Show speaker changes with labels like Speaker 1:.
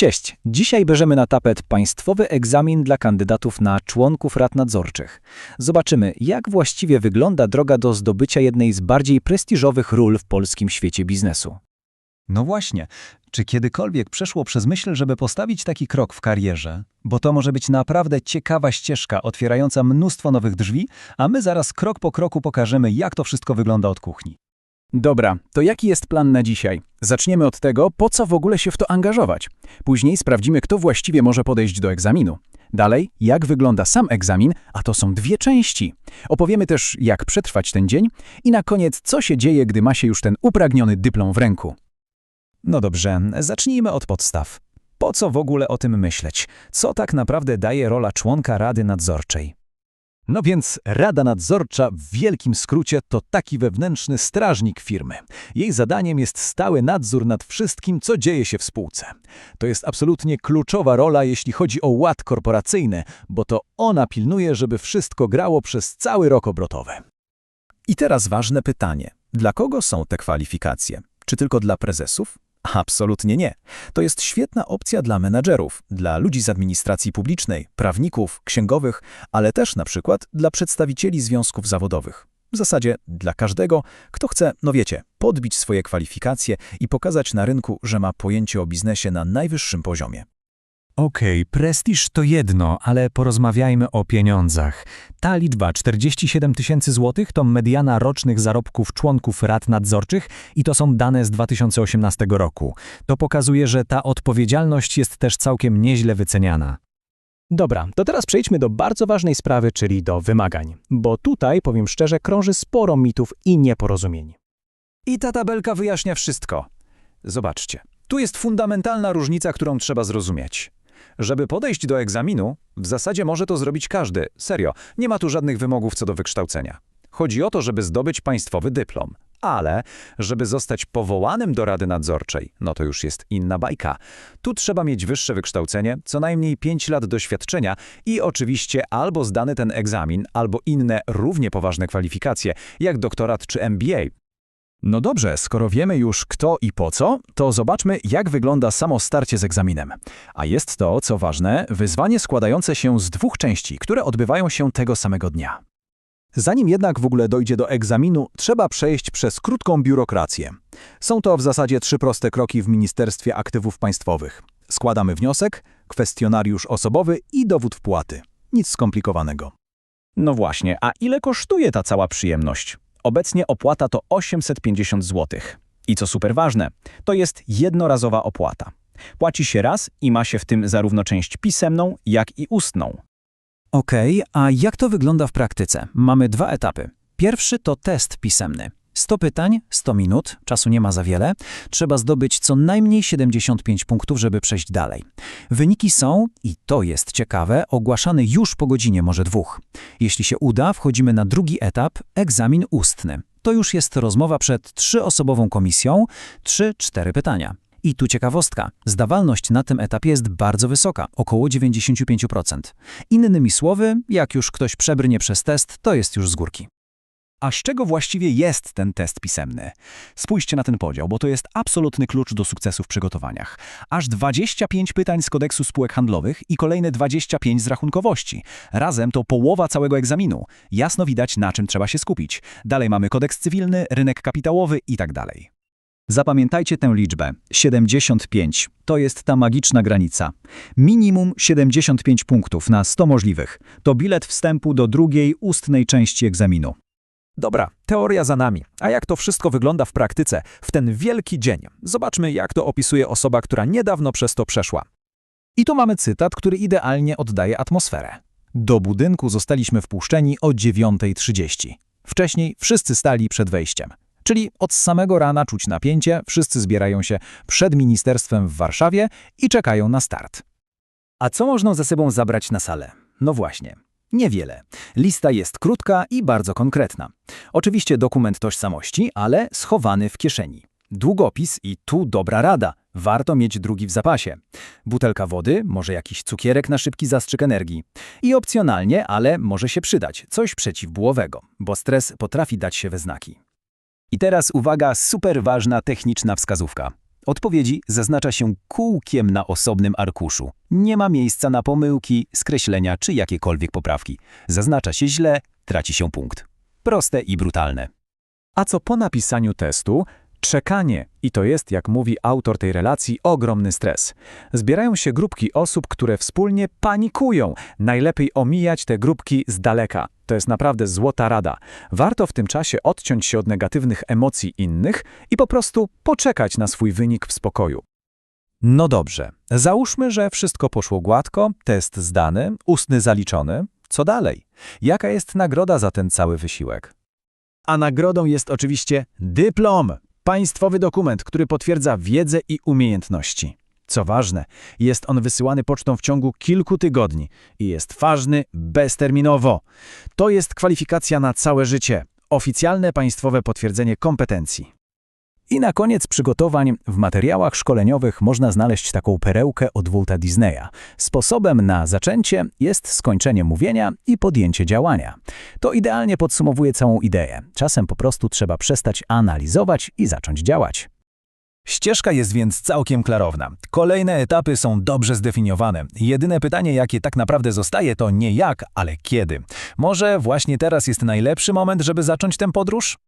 Speaker 1: Cześć, dzisiaj bierzemy na tapet państwowy egzamin dla kandydatów na członków rad nadzorczych. Zobaczymy, jak właściwie wygląda droga do zdobycia jednej z bardziej prestiżowych ról w polskim świecie biznesu.
Speaker 2: No właśnie, czy kiedykolwiek przeszło przez myśl, żeby postawić taki krok w karierze? Bo to może być naprawdę ciekawa ścieżka otwierająca mnóstwo nowych drzwi, a my zaraz krok po kroku pokażemy, jak to wszystko wygląda od kuchni.
Speaker 3: Dobra, to jaki jest plan na dzisiaj? Zaczniemy od tego, po co w ogóle się w to angażować. Później sprawdzimy, kto właściwie może podejść do egzaminu. Dalej, jak wygląda sam egzamin, a to są dwie części. Opowiemy też, jak przetrwać ten dzień i na koniec, co się dzieje, gdy ma się już ten upragniony dyplom w ręku.
Speaker 2: No dobrze, zacznijmy od podstaw. Po co w ogóle o tym myśleć? Co tak naprawdę daje rola członka Rady Nadzorczej?
Speaker 4: No więc Rada Nadzorcza w wielkim skrócie to taki wewnętrzny strażnik firmy. Jej zadaniem jest stały nadzór nad wszystkim, co dzieje się w spółce. To jest absolutnie kluczowa rola, jeśli chodzi o ład korporacyjny, bo to ona pilnuje, żeby wszystko grało przez cały rok obrotowy.
Speaker 5: I teraz ważne pytanie. Dla kogo są te kwalifikacje? Czy tylko dla prezesów? Absolutnie nie. To jest świetna opcja dla menadżerów, dla ludzi z administracji publicznej, prawników, księgowych, ale też na przykład dla przedstawicieli związków zawodowych. W zasadzie dla każdego, kto chce, no wiecie, podbić swoje kwalifikacje i pokazać na rynku, że ma pojęcie o biznesie na najwyższym poziomie.
Speaker 2: Okej, prestiż to jedno, ale porozmawiajmy o pieniądzach. Ta liczba 47 tysięcy złotych to mediana rocznych zarobków członków rad nadzorczych i to są dane z 2018 roku. To pokazuje, że ta odpowiedzialność jest też całkiem nieźle wyceniana.
Speaker 3: Dobra, to teraz przejdźmy do bardzo ważnej sprawy, czyli do wymagań. Bo tutaj, powiem szczerze, krąży sporo mitów i nieporozumień.
Speaker 4: I ta tabelka wyjaśnia wszystko. Zobaczcie, tu jest fundamentalna różnica, którą trzeba zrozumieć. Żeby podejść do egzaminu, w zasadzie może to zrobić każdy. Serio, nie ma tu żadnych wymogów co do wykształcenia. Chodzi o to, żeby zdobyć państwowy dyplom. Ale, żeby zostać powołanym do Rady Nadzorczej, no to już jest inna bajka. Tu trzeba mieć wyższe wykształcenie, co najmniej 5 lat doświadczenia i oczywiście albo zdany ten egzamin, albo inne równie poważne kwalifikacje, jak doktorat czy MBA.
Speaker 3: No dobrze, skoro wiemy już kto i po co, to zobaczmy, jak wygląda samo starcie z egzaminem. A jest to, co ważne, wyzwanie składające się z dwóch części, które odbywają się tego samego dnia. Zanim jednak w ogóle dojdzie do egzaminu, trzeba przejść przez krótką biurokrację. Są to w zasadzie trzy proste kroki w Ministerstwie Aktywów Państwowych. Składamy wniosek, kwestionariusz osobowy i dowód wpłaty. Nic skomplikowanego. No właśnie, a ile kosztuje ta cała przyjemność? Obecnie opłata to 850 zł. I co super ważne, to jest jednorazowa opłata. Płaci się raz i ma się w tym zarówno część pisemną, jak i ustną. Okej, a jak to wygląda w praktyce? Mamy dwa etapy. Pierwszy to test pisemny. 100 pytań, 100 minut, czasu nie ma za wiele. Trzeba zdobyć co najmniej 75 punktów, żeby przejść dalej. Wyniki są, i to jest ciekawe, ogłaszane już po godzinie, może dwóch. Jeśli się uda, wchodzimy na drugi etap, egzamin ustny. To już jest rozmowa przed trzyosobową komisją, 3-4 pytania. I tu ciekawostka, zdawalność na tym etapie jest bardzo wysoka, około 95%. Innymi słowy, jak już ktoś przebrnie przez test, to jest już z górki. A z czego właściwie jest ten test pisemny? Spójrzcie na ten podział, bo to jest absolutny klucz do sukcesu w przygotowaniach. Aż 25 pytań z kodeksu spółek handlowych i kolejne 25 z rachunkowości. Razem to połowa całego egzaminu. Jasno widać, na czym trzeba się skupić. Dalej mamy kodeks cywilny, rynek kapitałowy i tak. Zapamiętajcie tę liczbę. 75. To jest ta magiczna granica. Minimum 75 punktów na 100 możliwych. To bilet wstępu do drugiej, ustnej części egzaminu.
Speaker 4: Dobra, teoria za nami. A jak to wszystko wygląda w praktyce, w ten wielki dzień? Zobaczmy, jak to opisuje osoba, która niedawno przez to przeszła.
Speaker 3: I tu mamy cytat, który idealnie oddaje atmosferę. Do budynku zostaliśmy wpuszczeni o 9.30. Wcześniej wszyscy stali przed wejściem. Czyli od samego rana czuć napięcie, wszyscy zbierają się przed ministerstwem w Warszawie i czekają na start. A co można ze sobą zabrać na salę? No właśnie, niewiele. Lista jest krótka i bardzo konkretna. Oczywiście dokument tożsamości, ale schowany w kieszeni. Długopis i tu dobra rada. Warto mieć drugi w zapasie. Butelka wody, może jakiś cukierek na szybki zastrzyk energii. I opcjonalnie, ale może się przydać, coś przeciwbólowego, bo stres potrafi dać się we znaki. I teraz uwaga, super ważna techniczna wskazówka.
Speaker 1: Odpowiedzi zaznacza się kółkiem na osobnym arkuszu. Nie ma miejsca na pomyłki, skreślenia czy jakiekolwiek poprawki. Zaznacza się źle, traci się punkt. Proste i brutalne.
Speaker 4: A co po napisaniu testu? Czekanie. I to jest, jak mówi autor tej relacji, ogromny stres. Zbierają się grupki osób, które wspólnie panikują. Najlepiej omijać te grupki z daleka. To jest naprawdę złota rada. Warto w tym czasie odciąć się od negatywnych emocji innych i po prostu poczekać na swój wynik w spokoju.
Speaker 3: No dobrze, załóżmy, że wszystko poszło gładko, test zdany, ustny zaliczony. Co dalej? Jaka jest nagroda za ten cały wysiłek?
Speaker 5: A nagrodą jest oczywiście dyplom, państwowy dokument, który potwierdza wiedzę i umiejętności. Co ważne, jest on wysyłany pocztą w ciągu kilku tygodni i jest ważny bezterminowo. To jest kwalifikacja na całe życie, oficjalne państwowe potwierdzenie kompetencji.
Speaker 1: I na koniec przygotowań w materiałach szkoleniowych można znaleźć taką perełkę od Walta Disneya. Sposobem na zaczęcie jest skończenie mówienia i podjęcie działania. To idealnie podsumowuje całą ideę. Czasem po prostu trzeba przestać analizować i zacząć działać.
Speaker 3: Ścieżka jest więc całkiem klarowna. Kolejne etapy są dobrze zdefiniowane. Jedyne pytanie, jakie tak naprawdę zostaje, to nie jak, ale kiedy. Może właśnie teraz jest najlepszy moment, żeby zacząć tę podróż?